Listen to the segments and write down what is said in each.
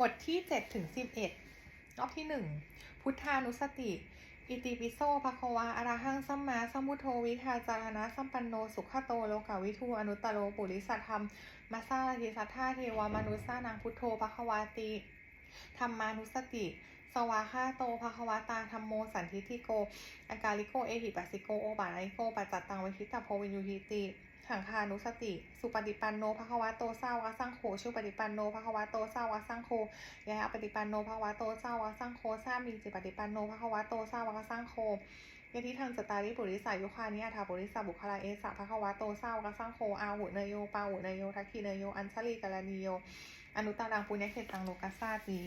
บทที่7ถึง11รอบที่ 1 พุทธานุสติ อิติปิโสภควาอรหังสัมมาสัมพุทโธวิทาจารณะสัมปันโนสุขโตโลกาวิทูอนุตตโรปุริสัทธรรมมาซาลทิสัทธาเทวามนุสสานังพุทโธภควาติธรรมานุสติ วาคาโตภควตาธรรมโมสันทิทิโกอากาลิโกเอหิปัสสิโกโอบาลิโกปัจจัตตังเวทิตาโพวินยูหิติหังคานุสติ สุปฏิปันโนภควาโตสาวกสังโฆชุปฏิปันโนภควาโตสาวกสังโฆยะปฏิปันโนภควาโตสาวกสังโฆสามีจิปฏิปันโนภควาโตสาวกสังโฆยะทิทังสตาริปุริสายุคานิอัฐาปุริสาบุคลาเอสะภควาโตสาวกสังโฆอาหุเนโยปาหุเนโยทักขิเนโยอัญชลีกาลานิโยอนุตตรังปุญญเขตังโลกัสสาตี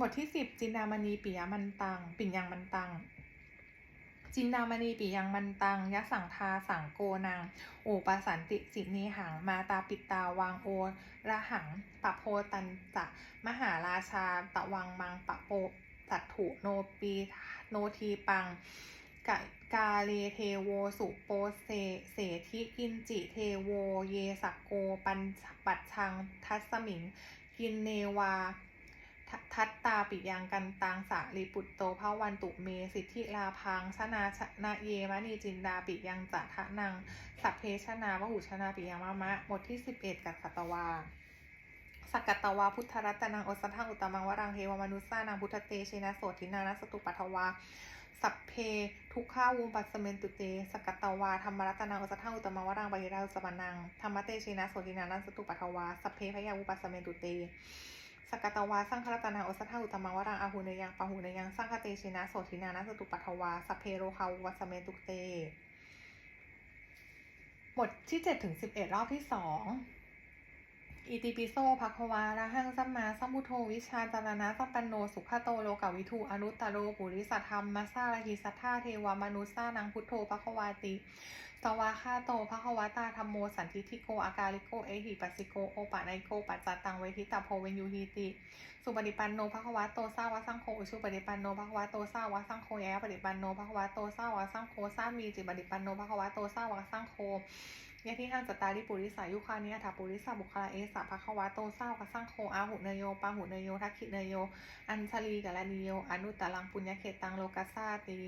บทที่สิบจินดามณีปิยมันตัง ปิ่นยังมันตัง จินดามณีปิยังมันตังยะสังทาสังโกนังโอปสันติสิเนหัง มาตาปิตาวางโอระหังปะโพตันจะมหาราชาตะวังมังปะโปสัตถุโนปีโนทีปังกะกาเลเทโวสุโปเสเสทิกินจิเทโว เยสักโก ปันปัดชัง ทัสมิง กินเนวา ทัตตาปิยังกันตังสาลีปุตโตภาวันตุเม สิทธิลาพังชนาชนะเยมณีจินดาปิยังจัทะนัง สัพเพชนาวหุชนาปิยังมะมะบทที่11กัสัตวาสกกตวาพุทธรัตนังอสทังอุตมังวรังเทวมนุสสานังพุทธเตเชนะโสทินานสตุปัทวาสัพเพทุกข้าวุงปัสเมนตุเต สกกตวาธรรมรัตนังอสทังอุตมังวรังปหิราสมนังธรรมเตเชนะโสทินานัสตุปัทวาสัพเพพยาวุปัสสเมนตุเต สกตวาสร้างครัตนาอสทาอุตมังวรังอาหูเนยังปะหูเนยังสร้างคเตชินะโสทินานะสตุปัทวาสเพโรคาวัสเมตุเต หมดที่7ถึง11รอบที่สอง อิติปิโสภควาระหังสัมมาสัมพุทโธวิชาจารณะสัมปันโนสุขโตโลกวิทูอนุตตโรปุริสัทธรรมมัสสาลหิสัทธาเทวามนุสสานังพุทโธภควาติสวาคาโตภควตาธรรมโมสันทิทิโกอากาลิโกเอหิปัสสิโกโอปะไนโกปัจจตังเวทิตาโพเวนยูฮีติ สุปฏิปันโนภควะโตสาวะสังโฆอุชุปฏิปันโนภควะโตสาวะสังโฆยปฏิปันโนภควะโตสาวะสังโฆสามีจิปฏิปันโนภควะโตสาวะสังโฆ ยะที่หังสตาริปุริสายุคานิอัฏฐาปุริสาบุคลาเอสาภควะโตเศร้าวะสังโคอาหุเนโยปาหุเนโยทักขิเนโย อัญชลีกัลนิโย อนุตตลังปุญญเขตังโลกัสสาติ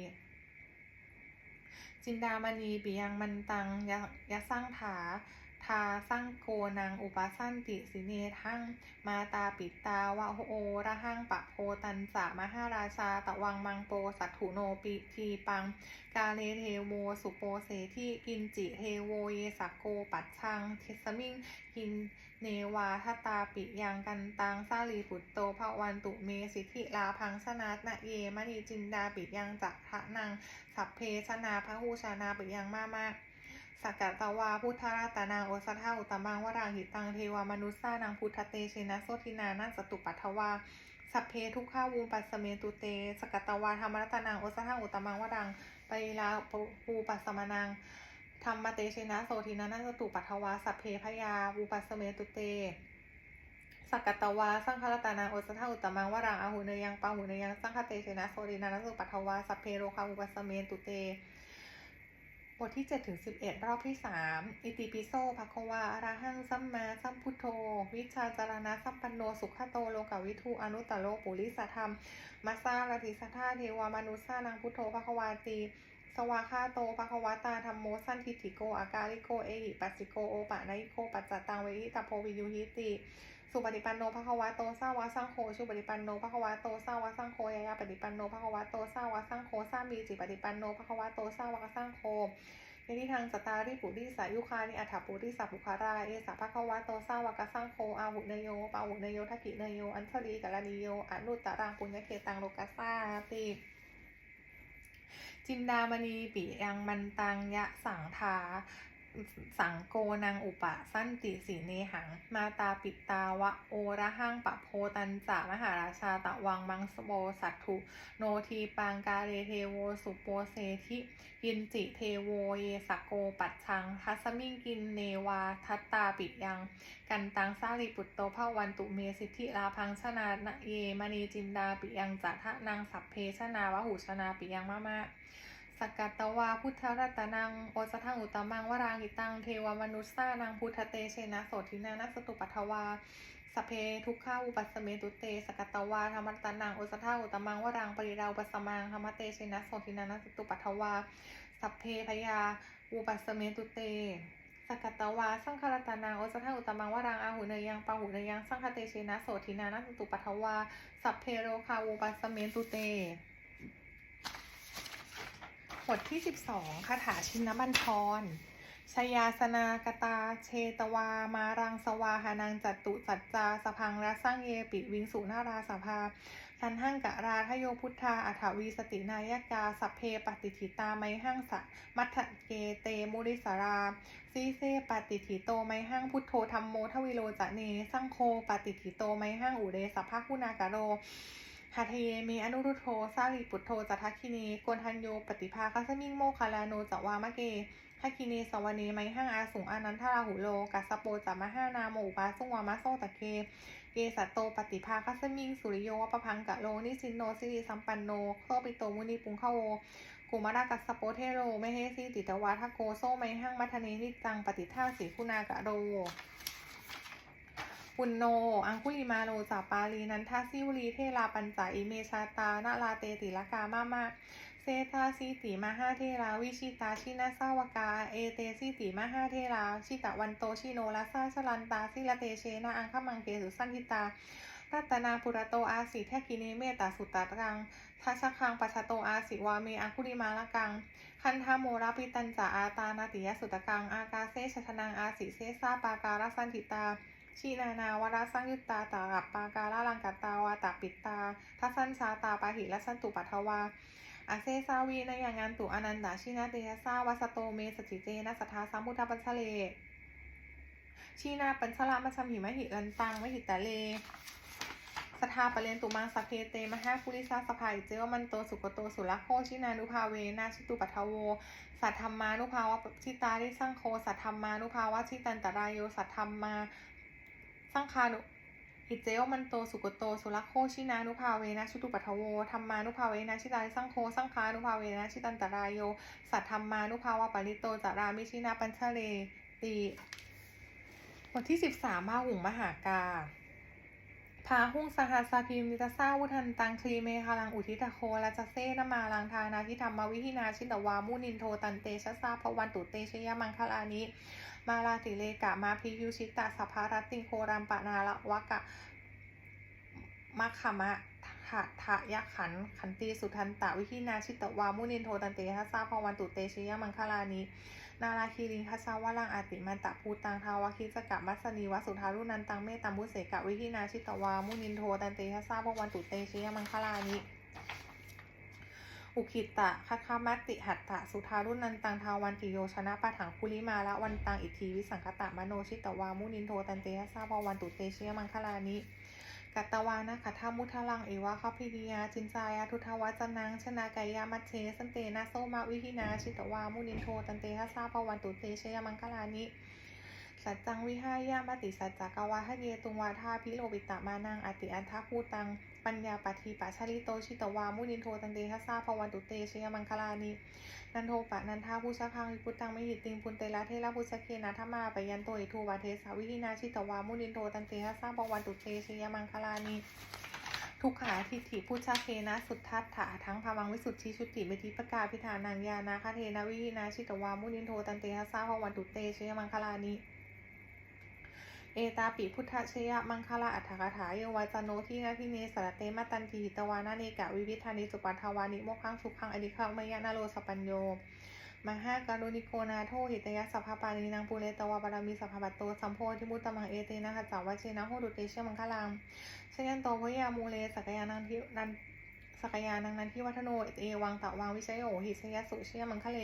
จินดามณีปิยังมันตังยะยะสร้างถา ทาสร้างโกนังอุปสันติสิเนทังมาตาปิตาวะโอระหังปะโพตันสะมหาราชาตะวังมังโปสัตถุโนปิทีปัง กาเลเทโวสุโปเสที่กินจิเทโวเยสักโกปัดชังเทสมิงหินเนวาทตาปิยังกันตังสาลีปุตโตภวันตุเมสิทธิลาพังชนะนะเยมณีจินดาปิยังจักทะนังสัพเพชนาพระหูชนาปิยังมามา สกกัตวาพุทธราตนาโอสัทธาอุตมังวรังหิตังเทวามนุสสานังพุทธเตเชนะโสทินานัสตุปัทวาสัพเพทุกขาวูปัสเมตุเตสกัตวาธรรมรัตนังโอสัทธาอุตมังวรังไปลาปูปัสสมนังธรรมเตเชนะโสทินานัสตุปัทวาสัพเพพยาวูปัสเมตุเตสักกัตวาสังฆรัตนาโอสถาอุตมังวรังอาหุเนยังปาหุเนยังสังฆเตเชนะโสรินานัสสุปัทวาสัพเพโรคาอุปัสเมตุเต ทที่7ถึง11 รอบที่ 3 อิติปิโสภควาอรหังสัมมาสัมพุทโธ วิชาจารณะสัมปันโน สุขโตโลกวิทูอนุตตโรปุริสธรรม มัสสาลติสัทธาเทวามนุสานังพุทโธภควาตี สวาคาโตภควตาธรรมโมสันทิติโก อากาลิโก เอหิปัสสิโก โอปะไนโก ปัจจตังเวหิตาโพวิยูหิติ สุปฏิปันโนภควะโตสาวะสังโฆชุปฏิปันโนภควะโตสาวะสังโฆยายาปฏิปันโนภควะโตสาวะสังโฆสามีจิปฏิปันโนภควะโตสาวะสังโฆในที่ทางสตาริปุริสายุคานิอัฏฐปุริสัพุคาราเอสะภควะโตสาวะกสังโฆอาหุเนโยปาหุเนโยทักิเนโยอัญชลีกาลนิโยอนุตตรังปุญญเขตังโลกัสสาติจินดามณีปิยังมันตังยะสังทา สังโกนังอุปะสั้นติสีเนหัง มาตาปิตาวะโอระหังปะโพตันจามหาราชาตะวังมังสโบสัตถุโนทีปังกาเรเทโวสุโปเซทิยินจิเทโวเยสกโกปัดชังทัสมิงกินเนวาทัตตาปิยัง กันตังสาลีปุตโตภาวันตุเมสิทธิลาพังชนานะเยมณีจินดาปิยังจัทะนางสัพเพชนาวะหุชนาปิยังมะมะ สกกัตตวาพุทธรัตนังโอสทังอุตมังวรางิตังเทวมนุสสานังพุทธเตเชนะโสทินานัสตุปัทวาสเพทุกขาอุปัสสเมตุเตสกัตตวาธรรมรัตนังโอสทังอุตมังวรางปริราอุปัสมังธรรมเตเชนะโสทินานัสตุปัทวาสัพเพพยาอุปัสสเมตุเตสกัตตวาสังฆรัตนังโอสทังอุตมังวรางอาหุเนยังปาหุเนยังสังฆเตเชนะโสทินานัสตุปัทวาสัพเพโรคาอุปัสสเมตุเต บทที่ 12คาถาชินบัญชรชยาสนากตา เชตวา มารังสวาหานังจัตตุสัจจา สพังรัสร้างเยปิวิงสุนาราสภาทันหังกะราทโยพุทธาอัถวีสตินายกาสัพเพปฏิทิตาไมหังสะมัทเกเตมุริสาราซีเซปฏิทิโตไมหังพุทโธธรรมโมทวิโลจะเน สังโฆปฏิทิโตไมหังอุเรสภาคุณากะโร หาเทเยมีอนุรุโธสารีปุตโธจัทัคคินีโกนทันโยปฏิภาคัสมิงโมคาลาโนจวามะเกทัคคินีสวเนไมหังอาสุงอานันทราหุโลกัสโปจามหานาโมอุปาสุงวามะโซตะเค เกสัตโตปฏิภาคัสมิงสุริโยวปพังกะโลนิสินโนสิริสัมปันโนโซปิโตมุนีปุงขโวกุมารากัสโปเทโรไมเฮสีติตวาทโกโซไมหังมัทเนนิจังปฏิท่าสีคุณากะโร ปุณโน อังคุลิมาโลจาปาลีนันทาซิวลีเทลาปัญจาอิเมชาตานาลาเตติลกามามาเซตาสีติมาห้าเทราวิชิตาชินาสาวกา เอเตสีติมาห้าเทรา ชิตะวันโตชิโนลาซาชลันตาสิละเตเชนาอังคมังเกสุสันทิตารัตนาปุระโตอาสิแทกิเนเมตาสุตตะกังทัชคังปัชโตอาสิวาเมอังคุลิมาละกัง คันธาโมราปิตันจาอาตานาติยสุตตะกัง อากาเซชทนังอาสิเซซาปาการสันติตา ชีนานาวราสังยุตตาตากับปาการาลังกัตตาวาตาปิตตาทัสันชาตาปาหิและสันตุปัทวาอาเซซาวีในอย่างงานตุอนันดาชินาเตยสาวาสโตเมสจิเจนะสัทธาสัมพุทธปัญชเล ชีนาปัญชละมัชมหิมหิลันตังมหิตะเลสทาปเรนตุมังสพเพเตมหาคุริสาสภายเจวมันโตสุกโตสุลโคชินานุภาเวนาชิตุปัทโว สัทธรรมานุภาวะชิตาริสังโค สัทธรรมานุภาวะชิตันตรายโยสัทธรรมา สังคานุอิเจวมันโตสุกโตสุลโคชินานุภาเวนะชุตุปัทโวธรรมานุภาเวนะชิตาริสังโคสังคานุภาเวนะชิตันตรายโย สัทธรรมานุภาวะปริโตจารามิชินาปัญชเลตีบทที่สิบสามมาหุงมหากาพาหุงสหัสาพิมนิตาซาวุทันตังคลีเมฆาลังอุทิตโคและจะเซนมาลังทานาทิธรรมวิหินาชิตวามุนินโทตันเตชะซาภวันตุเตชยมังคลานิ มาลาติเลกะมาพิยุชิตะสัพพารติงโครัมปะนาละวะกะมัคขมะทะทะยะขัน ขันตีสุทันตะวิหินาชิตวา มุนินโทตันเตชะซาภวันตุเตชิยมังคลานินาราคีริงคัสาวะลังอาติมันตะภูตังทาวคิสกะมัสนีวสุทารุนันตังเมตัมบุเสกะวิหินาชิตวา มุนินโทตันเตทัสสาพวันตุเตชิยมังคลานิ อุคิตะคัคคามัติหัตตะ สุทารุนันตังทาวันติโยชนะปะถังคุลิมาละวันตังอิทธิวิสังคตะมโนชิตวามุนินโทตันเตทัสสาพวันตุเตเชยมังคลานิกัตตวานะขัทธามุทลังเอวะคัพพิริยาจินจายาทุทวัจนังชนากายามัชเชสันเตนะโซมาวิหินาชิตวามุนินโทตันเตทัสสาภวันตุเตเชยมังคลานิสัจจังวิหายามติสัจจกวาทะเยตุงวาทาพิโลวิตะมานังอติอันทาพูตัง ปัญญาปัฏฐิปัชาลิโตชิตวา มุนินโทตันเตทัสาภวันตุเตชยมังคลานินันโทปะนันทาผู้ชะคังวิพุตังไม่หิติงปุนเตละเทระพุชะเคนะธรรมาปยันโตอิทูวาเทสาวิหินาชิตวา มุนินโทตันเตทัสาภวันตุเตชยมังคลานิทุกขาทิฏฐิพุชาเคนะสุทธัตถะทั้งภวังวิสุทธิชุติเมธิปกาพิธานังยานาคาเทนะวิหินาชิตวา มุนินโทตันเตทัสาภวันตุเตชยมังคลานิ เอตาปิพุทธชยะมังคลาอัฏฐกถาเยวาจโนที่นาทิเนสรเตมาตันทีหิตวานาเนกะวิวิธานิสุปัทวานิโมขังสุขังอดิคังมยานาโลสปัญโยมหาการุณิโกนาโทหิตยะสัพพปานีนางปุเรตวาบารมีสัพพัตโตสัมโพธิมุตตมังเอเตนะหัจจาวเชนะโหดุเตเชมังคลังชยันโตพยามูเลสักยานังทินันสักยานังนันทิวัฒโนเอวังตะวังวิชยโอหิชยสุเชยมังคะเล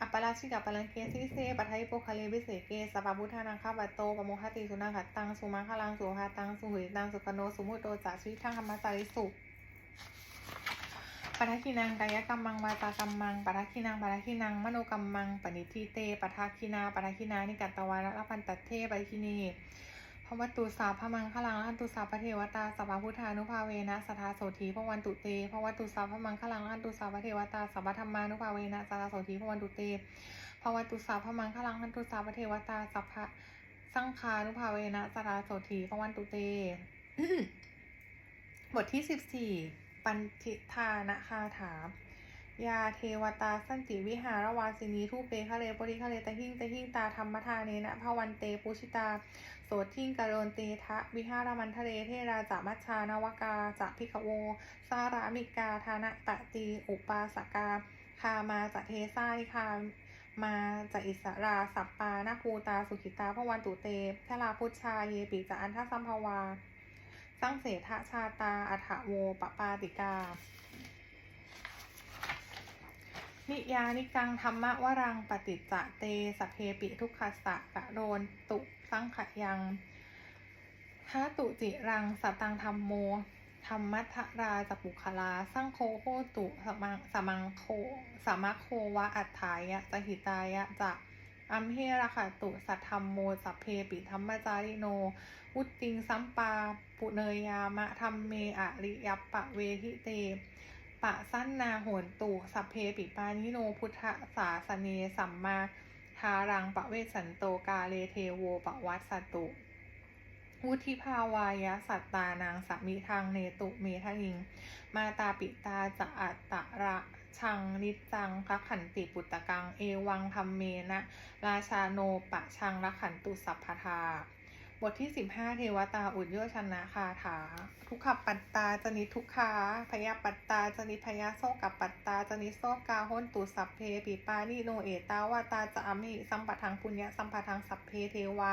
อัปปราชิกะปลังเกสิเซปัทไทโปคาเลวิเศษเกสัพพพุทธานังคาบัตโตปโมคติสุนังขัตตังสุมังคลังสุหาตังสุหุยตังสุกโนสุมุตโตจาชีทังธรรมสาริสุปัทคินังกายกรรมังวาจากรรมังปัทคินังปัทคินังมโนกรรมังปณิทิเตปัทคินาปัทคินานิกัตตวาระพันตัตเทปัทคินี พระวัตุสาพระมังคลังละหันตุสาพระเทวตาสัพพะพุทธานุภาเวนะสัทธาโสธีพระวันตุเตพระวัตุสาพระมังคลังละหันตุสาพระเทวตาสัพพะธรรมานุภาเวนะสัทธาโสธีพระวันตุเตพระวัตุสาพระมังคลังละหันตุสาพระเทวตาสัพพะสังฆานุภาเวนะสัทธาโสธีพระวันตุเตบทที่สิบสี่ปันทิธานะคาถา ยาเทวตาสันติวิหารวาสินีทูเปคะเลปริคะเลตะหิ่งตะหิ่งตาธรรมทาเนนะภวันเตปุชิตา โสทิ่งกะโรนเตทะวิหารมันทะเลเทราจะมัชชานวกาจะพิกโว สารามิกาธานะตะตีอุปาสกา คามาจะเทสานิคามาจะอิสราสัปปานาภูตาสุขิตาพวันตุเตทลาพุชชาเยปิจะอันทสัมภวา สังเสทชาตาอัฐโวปปาติกา นิยานิกังธรรมะวรังปฏิจจะเตสเพปิทุกขสสะกะโรนตุสังขยังทาตุจิรังสตังธรรมโมธรรมัทราจปุคลาสังโคโหตุสมังสมังโคสมัคโควะอัฏฐายะจะหิตายะจะอัมเฮระขตุสัทธรรมโมสัพเพปิธรรมจาริโน อุตติงสัมปา ปุเนยามะธรรมเมอะริยปปะเวทิเต ปะสั้นนาโหนตุสัพเพปิปานิโนพุทธศาสเนสัมมาทารังปะเวสันโตกาเลเทโวปะวัตสตุวุธิภาวายะสัตตานางสามิทางเนตุเมทลิง มาตาปิตาจะอัตตระชังนิจังคักขันติปุตตะกัง เอวังธรรมเมนะ ราชาโนปะชังรักขันตุสัพพทา บทที่ 15 เทวตาอุดโยชนะคาถา ทุกขปัตตาจนิทุกขาพยาปัตตาจนิพยาโซกับปัตตาจนิโซกาหุนตุสัพเพปิปานิโนเอตาวาตาจะอมิสัมปะทังปุญญะสัมปะทังสัพเพเทวา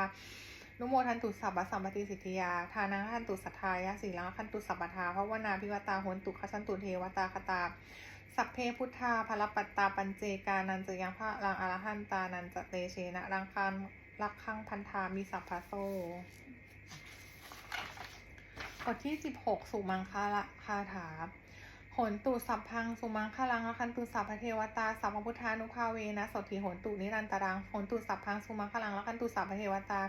นุโมทันตุสัพพสัมปติสิทธิยา ทานังทันตุสัทธายะสีลังคันตุสัพพทาภวนาพิวตาหนตุขชันตุเทวตาคตา สัพเพพุทธาพลปัตตาปัญเจกานันจะยังพระลังอรหันตานันจะเตเชนะรังคา รักขังพันธามีสัพพะโซบทที่16สุมังคละคาถาโหนตุสัพพังสุมังคลังอคันตุสัพพเทวตาสัพพพุทธานุภาเวนะสทธิโหนตุนิรันตรังโหนตุสัพพังสุมังคลังอคันตุสัพพเทวตา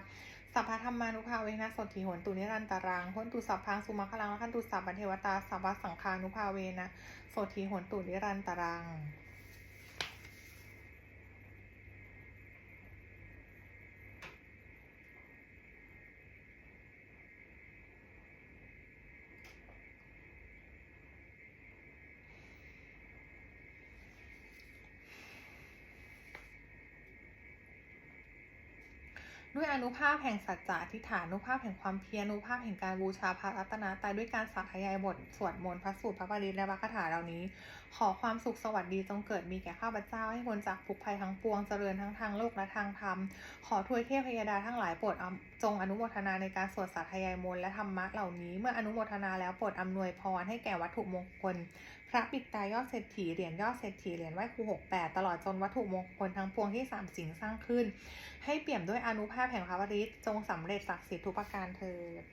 สัพพธรรมานุภาเวนะสทธิโหนตุนิรันตรังโหนตุสัพพังสุมังคลังอคันตุสัพพเทวตาสัพพสังฆานุภาเวนะสทธิโหนตุนิรันตรัง ด้วยอนุภาพแห่งสัจจะทิฏฐานุภาพแห่งความเพียรอนุภาพแห่งการบูชาพระรัตนตรัยด้วยการสักขยายบทสวดมนต์พระสูตรพระบาลีและวัคถาเหล่านี้ ขอความสุขสวัสดีจงเกิดมีแก่ข้าพเจ้าให้พ้นจากทุกภัยทั้งปวงเจริญทั้งทางโลกและทางธรรม ขอทวยเทพพยดาทั้งหลายโปรดจงอนุโมทนาในการสวดสาธยายมนและธรรมะเหล่านี้เมื่ออนุโมทนาแล้วโปรดอำนวยพรให้แก่วัตถุมงคล พระปิดตายอดเศรษฐีเหรียญยอดเศรษฐีเหรียญไหว้ครูหกแปดตลอดจนวัตถุมงคลทั้งปวงที่สามสิ่งสร้างขึ้น ให้เปี่ยมด้วยอนุภาพแห่งพระวริตจงสำเร็จศักดิ์สิทธิ์ทุกประการเถิด